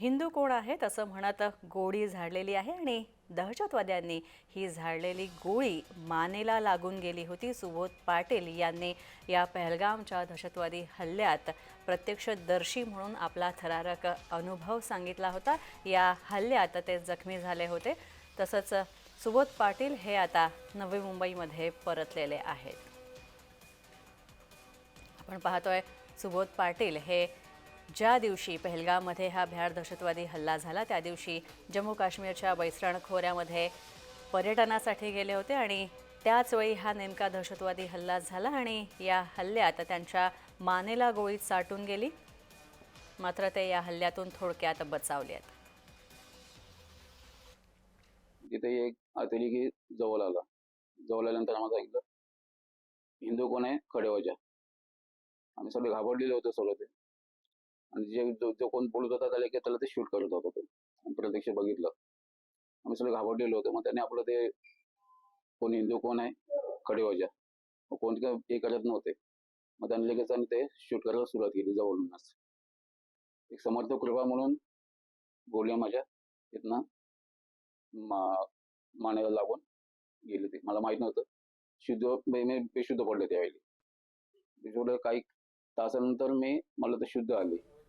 हिंदू कोण आहेत असं म्हणत गोळी झाडलेली आहे आणि दहशतवाद्यांनी ही झाडलेली गोळी मानेला लागून गेली होती. सुबोध पाटील यांनी या पहलगामच्या दहशतवादी हल्ल्यात प्रत्यक्षदर्शी म्हणून आपला थरारक अनुभव सांगितला होता. या हल्ल्यात ते जखमी झाले होते. तसंच सुबोध पाटील हे आता नवी मुंबईमध्ये परतलेले आहेत. आपण पाहतोय सुबोध पाटील हे ज्या दिवशी पहलगाममध्ये हा भ्याड दहशतवादी हल्ला झाला त्या दिवशी जम्मू काश्मीरच्या बैसरण खोऱ्यामध्ये पर्यटनासाठी गेले होते आणि त्याच वेळी हा नेमका दहशतवादी हल्ला झाला आणि या हल्ल्यात त्यांच्या मानेला गोळी साटून गेली. मात्र ते या हल्ल्यातून थोडक्यात बचावले आहेत. तिथे एक अतिरेकी जवळ आला. जवळ आल्यानंतर आम्हाला सांगितलं हिंदू कोण आहे? खडे आम्ही सगळे घाबरलेले होते सगळं ते आणि जे जो जो कोण बोलत होता त्याला की त्याला ते शूट करत होता तो. प्रत्यक्ष बघितलं. आम्ही सगळे घाबरलेलो होतो. मग त्याने आपलं ते कोण हिंदू कोण आहे? खडेवाजा कोण काय हे करत नव्हते. मग त्यांनी लगेच त्यांनी ते शूट करायला सुरुवात केली जवळूनच. एक समर्थ कृपा म्हणून गोल्या माझ्या तिथनं मा मानेला लागून गेले ते. मला माहीत नव्हतं. शुद्ध मी बेशुद्ध पडले त्यावेळी. बेशुद्ध काही तासानंतर मी मला तर शुद्ध आले.